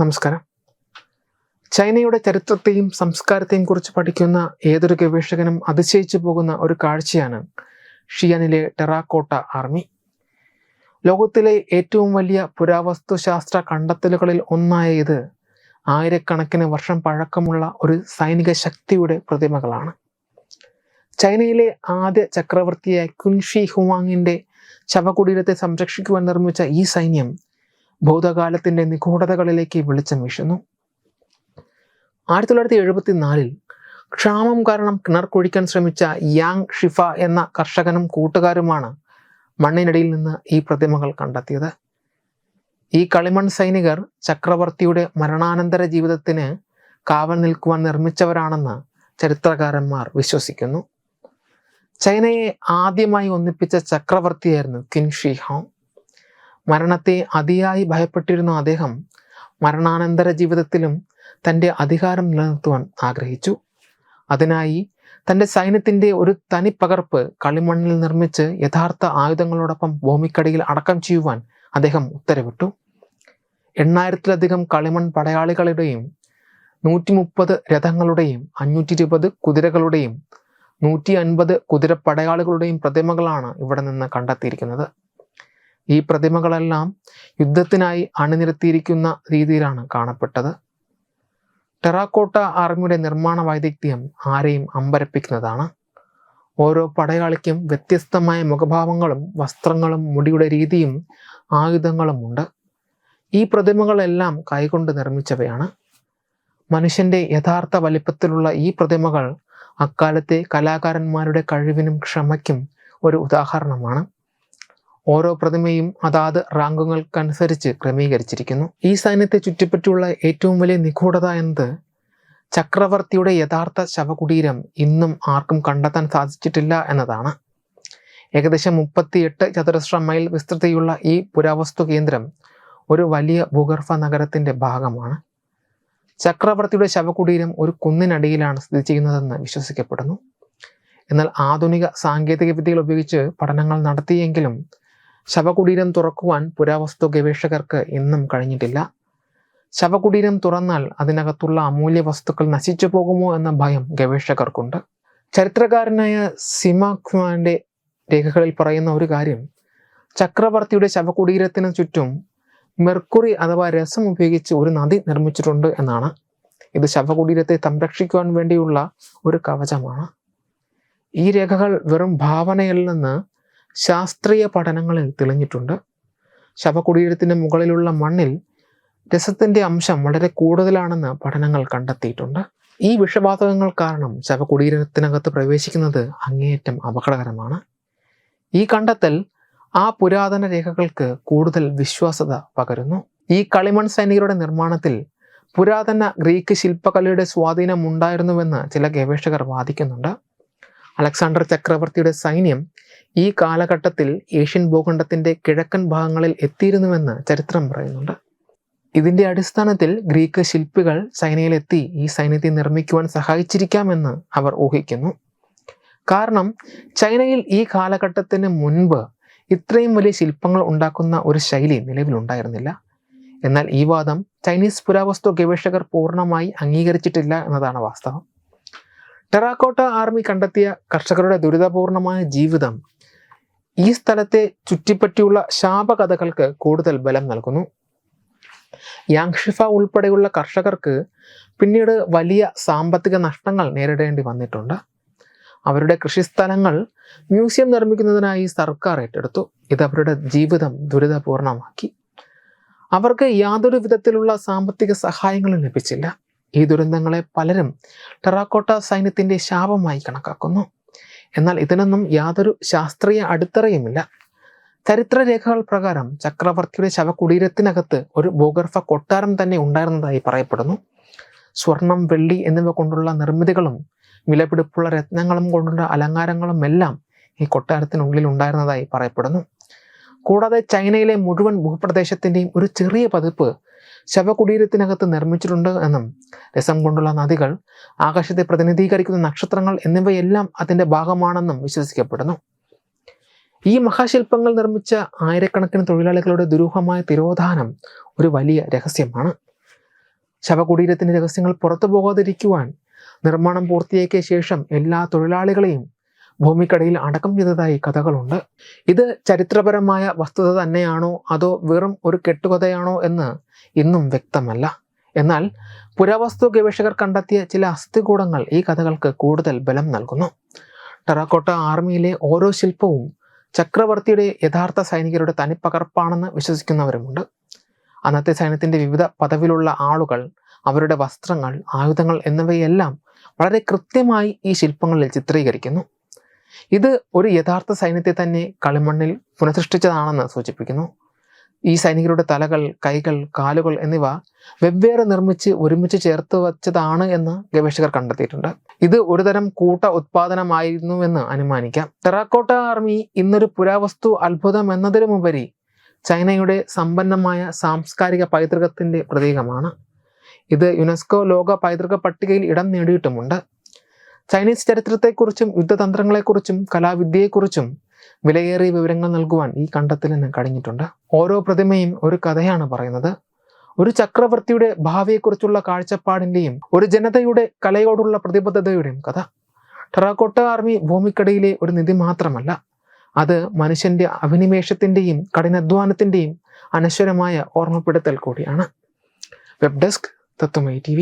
നമസ്കാരം. ചൈനയുടെ ചരിത്രത്തെയും സംസ്കാരത്തെയും കുറിച്ച് പഠിക്കുന്ന ഏതൊരു ഗവേഷകനും അതിശയിച്ചു പോകുന്ന ഒരു കാഴ്ചയാണ് ഷിയാനിലെ ടെറാക്കോട്ട ആർമി. ലോകത്തിലെ ഏറ്റവും വലിയ പുരാവസ്തുശാസ്ത്ര കണ്ടെത്തലുകളിൽ ഒന്നായ ഇത് ആയിരക്കണക്കിന് വർഷം പഴക്കമുള്ള ഒരു സൈനിക ശക്തിയുടെ പ്രതിമകളാണ്. ചൈനയിലെ ആദ്യ ചക്രവർത്തിയായ കുൻഷി ഹുവാങ്ങിന്റെ ശവകുടീരത്തെ സംരക്ഷിക്കുവാൻ നിർമ്മിച്ച ഈ സൈന്യം ഭൂതകാലത്തിന്റെ നിഗൂഢതകളിലേക്ക് വെളിച്ചം വീശുന്നു. ആയിരത്തി തൊള്ളായിരത്തി എഴുപത്തി നാലിൽ ക്ഷാമം കാരണം കിണർ കുഴിക്കാൻ ശ്രമിച്ച യാങ് ഷിഫ എന്ന കർഷകനും കൂട്ടുകാരുമാണ് മണ്ണിനടിയിൽ നിന്ന് ഈ പ്രതിമകൾ കണ്ടെത്തിയത്. ഈ കളിമൺ സൈനികർ ചക്രവർത്തിയുടെ മരണാനന്തര ജീവിതത്തിന് കാവൽ നിൽക്കുവാൻ നിർമ്മിച്ചവരാണെന്ന് ചരിത്രകാരന്മാർ വിശ്വസിക്കുന്നു. ചൈനയെ ആദ്യമായി ഒന്നിപ്പിച്ച ചക്രവർത്തിയായിരുന്നു കിൻഷി ഹോങ്. മരണത്തെ അതിയായി ഭയപ്പെട്ടിരുന്ന അദ്ദേഹം മരണാനന്തര ജീവിതത്തിലും തന്റെ അധികാരം നിലനിർത്തുവാൻ ആഗ്രഹിച്ചു. അതിനായി തന്റെ സൈന്യത്തിന്റെ ഒരു തനിപ്പകർപ്പ് കളിമണ്ണിൽ നിർമ്മിച്ച് യഥാർത്ഥ ആയുധങ്ങളോടൊപ്പം ഭൂമിക്കടിയിൽ അടക്കം ചെയ്യുവാൻ അദ്ദേഹം ഉത്തരവിട്ടു. എണ്ണായിരത്തിലധികം കളിമൺ പടയാളികളുടെയും നൂറ്റി മുപ്പത് രഥങ്ങളുടെയും അഞ്ഞൂറ്റി ഇരുപത് കുതിരകളുടെയും നൂറ്റി അൻപത് കുതിരപ്പടയാളികളുടെയും പ്രതിമകളാണ് ഇവിടെ നിന്ന് കണ്ടെത്തിയിരിക്കുന്നത്. ഈ പ്രതിമകളെല്ലാം യുദ്ധത്തിനായി അണിനിരത്തിയിരിക്കുന്ന രീതിയിലാണ് കാണപ്പെട്ടത്. ടെറാക്കോട്ട ആർമിയുടെ നിർമ്മാണ വൈദഗ്ധ്യം ആരെയും അമ്പരപ്പിക്കുന്നതാണ്. ഓരോ പടയാളിക്കും വ്യത്യസ്തമായ മുഖഭാവങ്ങളും വസ്ത്രങ്ങളും മുടിയുടെ രീതിയും ആയുധങ്ങളും ഉണ്ട് ഈ പ്രതിമകളെല്ലാം കൈകൊണ്ട് നിർമ്മിച്ചവയാണ്. മനുഷ്യന്റെ യഥാർത്ഥ വലിപ്പത്തിലുള്ള ഈ പ്രതിമകൾ അക്കാലത്തെ കലാകാരന്മാരുടെ കഴിവിനും ക്ഷമയ്ക്കും ഒരു ഉദാഹരണമാണ്. ഓരോ പ്രതിമയും അതാത് റാങ്കുകൾക്കനുസരിച്ച് ക്രമീകരിച്ചിരിക്കുന്നു. ഈ സൈന്യത്തെ ചുറ്റിപ്പറ്റിയുള്ള ഏറ്റവും വലിയ നിഗൂഢത എന്നത് ചക്രവർത്തിയുടെ യഥാർത്ഥ ശവകുടീരം ഇന്നും ആർക്കും കണ്ടെത്താൻ സാധിച്ചിട്ടില്ല എന്നതാണ്. ഏകദേശം മുപ്പത്തിയെട്ട് ചതുരശ്ര മൈൽ വിസ്തൃതിയുള്ള ഈ പുരാവസ്തു കേന്ദ്രം ഒരു വലിയ ഭൂഗർഭ നഗരത്തിന്റെ ഭാഗമാണ്. ചക്രവർത്തിയുടെ ശവകുടീരം ഒരു കുന്നിനടിയിലാണ് സ്ഥിതി ചെയ്യുന്നതെന്ന് വിശ്വസിക്കപ്പെടുന്നു. എന്നാൽ ആധുനിക സാങ്കേതിക വിദ്യകൾ ഉപയോഗിച്ച് പഠനങ്ങൾ നടത്തിയെങ്കിലും ശവകുടീരം തുറക്കുവാൻ പുരാവസ്തു ഗവേഷകർക്ക് ഇന്നും കഴിഞ്ഞിട്ടില്ല. ശവകുടീരം തുറന്നാൽ അതിനകത്തുള്ള അമൂല്യ വസ്തുക്കൾ നശിച്ചു പോകുമോ എന്ന ഭയം ഗവേഷകർക്കുണ്ട്. ചരിത്രകാരനായ സിമാഖ്മാന്റെ രേഖകളിൽ പറയുന്ന ഒരു കാര്യം ചക്രവർത്തിയുടെ ശവകുടീരത്തിന് ചുറ്റും മെർക്കുറി അഥവാ രസം ഉപയോഗിച്ച് ഒരു നദി നിർമ്മിച്ചിട്ടുണ്ട് എന്നാണ്. ഇത് ശവകുടീരത്തെ സംരക്ഷിക്കുവാൻ വേണ്ടിയുള്ള ഒരു കവചമാണ്. ഈ രേഖകൾ വെറും ഭാവനയിൽ നിന്ന് ശാസ്ത്രീയ പഠനങ്ങളിൽ തെളിഞ്ഞിട്ടുണ്ട്. ശവകുടീരത്തിന് മുകളിലുള്ള മണ്ണിൽ രസത്തിന്റെ അംശം വളരെ കൂടുതലാണെന്ന് പഠനങ്ങൾ കണ്ടെത്തിയിട്ടുണ്ട്. ഈ വിഷവാതകങ്ങൾ കാരണം ശവകുടീരത്തിനകത്ത് പ്രവേശിക്കുന്നത് അങ്ങേയറ്റം അപകടകരമാണ്. ഈ കണ്ടെത്തൽ ആ പുരാതന രേഖകൾക്ക് കൂടുതൽ വിശ്വാസത പകരുന്നു. ഈ കളിമൺ സൈനികരുടെ നിർമ്മാണത്തിൽ പുരാതന ഗ്രീക്ക് ശില്പകലയുടെ സ്വാധീനം ഉണ്ടായിരുന്നുവെന്ന് ചില ഗവേഷകർ വാദിക്കുന്നുണ്ട്. അലക്സാണ്ടർ ചക്രവർത്തിയുടെ സൈന്യം ഈ കാലഘട്ടത്തിൽ ഏഷ്യൻ ഭൂഖണ്ഡത്തിന്റെ കിഴക്കൻ ഭാഗങ്ങളിൽ എത്തിയിരുന്നുവെന്ന് ചരിത്രം പറയുന്നുണ്ട്. ഇതിന്റെ അടിസ്ഥാനത്തിൽ ഗ്രീക്ക് ശില്പികൾ ചൈനയിലെത്തി ഈ സൈന്യത്തെ നിർമ്മിക്കുവാൻ സഹായിച്ചിരിക്കാമെന്ന് അവർ ഊഹിക്കുന്നു. കാരണം ചൈനയിൽ ഈ കാലഘട്ടത്തിന് മുൻപ് ഇത്രയും വലിയ ശില്പങ്ങൾ ഉണ്ടാക്കുന്ന ഒരു ശൈലി നിലവിലുണ്ടായിരുന്നില്ല. എന്നാൽ ഈ വാദം ചൈനീസ് പുരാവസ്തു ഗവേഷകർ പൂർണമായി അംഗീകരിച്ചിട്ടില്ല എന്നതാണ് വാസ്തവം. ടെറാക്കോട്ട ആർമി കണ്ടെത്തിയ കർഷകരുടെ ദുരിതപൂർണമായ ജീവിതം ഈ സ്ഥലത്തെ ചുറ്റിപ്പറ്റിയുള്ള ശാപകഥകൾക്ക് കൂടുതൽ ബലം നൽകുന്നു. യാങ്ഷിഫ ഉൾപ്പെടെയുള്ള കർഷകർക്ക് പിന്നീട് വലിയ സാമ്പത്തിക നഷ്ടങ്ങൾ നേരിടേണ്ടി വന്നിട്ടുണ്ട്. അവരുടെ കൃഷിസ്ഥലങ്ങൾ മ്യൂസിയം നിർമ്മിക്കുന്നതിനായി സർക്കാർ ഏറ്റെടുത്തു. ഇത് അവരുടെ ജീവിതം ദുരിതപൂർണമാക്കി. അവർക്ക് യാതൊരു വിധത്തിലുള്ള സാമ്പത്തിക സഹായങ്ങളും ലഭിച്ചില്ല. ഈ ദുരന്തങ്ങളെ പലരും ടെറാക്കോട്ട സൈന്യത്തിന്റെ ശാപമായി കണക്കാക്കുന്നു. എന്നാൽ ഇതിനൊന്നും യാതൊരു ശാസ്ത്രീയ അടിത്തറയുമില്ല. ചരിത്രരേഖകൾ പ്രകാരം ചക്രവർത്തിയുടെ ശവകുടീരത്തിനകത്ത് ഒരു ഭൂഗർഭ കൊട്ടാരം തന്നെ ഉണ്ടായിരുന്നതായി പറയപ്പെടുന്നു. സ്വർണം വെള്ളി എന്നിവ കൊണ്ടുള്ള നിർമ്മിതികളും വിലപിടിപ്പുള്ള രത്നങ്ങളും കൊണ്ടുള്ള അലങ്കാരങ്ങളും എല്ലാം ഈ കൊട്ടാരത്തിനുള്ളിൽ ഉണ്ടായിരുന്നതായി പറയപ്പെടുന്നു. കൂടാതെ ചൈനയിലെ മുഴുവൻ ഭൂപ്രദേശത്തിന്റെയും ഒരു ചെറിയ പതിപ്പ് ശവകുടീരത്തിനകത്ത് നിർമ്മിച്ചിട്ടുണ്ട് എന്നും രസം കൊണ്ടുള്ള നദികൾ ആകാശത്തെ പ്രതിനിധീകരിക്കുന്ന നക്ഷത്രങ്ങൾ എന്നിവയെല്ലാം അതിന്റെ ഭാഗമാണെന്നും വിശ്വസിക്കപ്പെടുന്നു. ഈ മഹാശില്പങ്ങൾ നിർമ്മിച്ച ആയിരക്കണക്കിന് തൊഴിലാളികളുടെ ദുരൂഹമായ തിരോധാനം ഒരു വലിയ രഹസ്യമാണ്. ശവകുടീരത്തിന്റെ രഹസ്യങ്ങൾ പുറത്തു പോകാതിരിക്കുവാൻ നിർമ്മാണം പൂർത്തിയാക്കിയ ശേഷം എല്ലാ തൊഴിലാളികളെയും ഭൂമിക്കടിയിൽ അടക്കം ചെയ്തതായി കഥകളുണ്ട്. ഇത് ചരിത്രപരമായ വസ്തുത തന്നെയാണോ അതോ വെറും ഒരു കെട്ടുകഥയാണോ എന്ന് ഇന്നും വ്യക്തമല്ല. എന്നാൽ പുരാവസ്തു ഗവേഷകർ കണ്ടെത്തിയ ചില അസ്ഥികൂടങ്ങൾ ഈ കഥകൾക്ക് കൂടുതൽ ബലം നൽകുന്നു. ടെറാക്കോട്ട ആർമിയിലെ ഓരോ ശില്പവും ചക്രവർത്തിയുടെ യഥാർത്ഥ സൈനികരുടെ തനിപ്പകർപ്പാണെന്ന് വിശ്വസിക്കുന്നവരുമുണ്ട്. അന്നത്തെ സൈന്യത്തിന്റെ വിവിധ പദവിയിലുള്ള ആളുകൾ അവരുടെ വസ്ത്രങ്ങൾ ആയുധങ്ങൾ എന്നിവയെല്ലാം വളരെ കൃത്യമായി ഈ ശില്പങ്ങളിൽ ചിത്രീകരിക്കുന്നു. ഇത് ഒരു യഥാർത്ഥ സൈന്യത്തെ തന്നെ കളിമണ്ണിൽ പുനഃസൃഷ്ടിച്ചതാണെന്ന് സൂചിപ്പിക്കുന്നു. ഈ സൈനികരുടെ തലകൾ കൈകൾ കാലുകൾ എന്നിവ വെവ്വേറെ നിർമ്മിച്ച് ഒരുമിച്ച് ചേർത്ത് വച്ചതാണ് എന്ന് ഗവേഷകർ കണ്ടെത്തിയിട്ടുണ്ട്. ഇത് ഒരുതരം കൂട്ട ഉത്പാദനമായിരുന്നു എന്ന് അനുമാനിക്കാം. ടെറാക്കോട്ട ആർമി ഇന്നൊരു പുരാവസ്തു അത്ഭുതം എന്നതിലുമുപരി ചൈനയുടെ സമ്പന്നമായ സാംസ്കാരിക പൈതൃകത്തിന്റെ പ്രതീകമാണ്. ഇത് യുനെസ്കോ ലോക പൈതൃക പട്ടികയിൽ ഇടം നേടിയിട്ടുമുണ്ട്. ചൈനീസ് ചരിത്രത്തെക്കുറിച്ചും യുദ്ധതന്ത്രങ്ങളെക്കുറിച്ചും കലാവിദ്യയെക്കുറിച്ചും വിലയേറിയ വിവരങ്ങൾ നൽകുവാൻ ഈ കണ്ടെത്തലിന് കഴിഞ്ഞിട്ടുണ്ട്. ഓരോ പ്രതിമയും ഒരു കഥയാണ് പറയുന്നത്. ഒരു ചക്രവർത്തിയുടെ ഭാവിയെക്കുറിച്ചുള്ള കാഴ്ചപ്പാടിന്റെയും ഒരു ജനതയുടെ കലയോടുള്ള പ്രതിബദ്ധതയുടെയും കഥ. ടെറാക്കോട്ട ആർമി ഭൂമിക്കടിയിലെ ഒരു നിധി മാത്രമല്ല അത് മനുഷ്യന്റെ അഭിനിവേശത്തിന്റെയും കഠിനാധ്വാനത്തിന്റെയും അനശ്വരമായ ഓർമ്മപ്പെടുത്തൽ കൂടിയാണ്. വെബ് ഡെസ്ക് തത്വമൈ ടി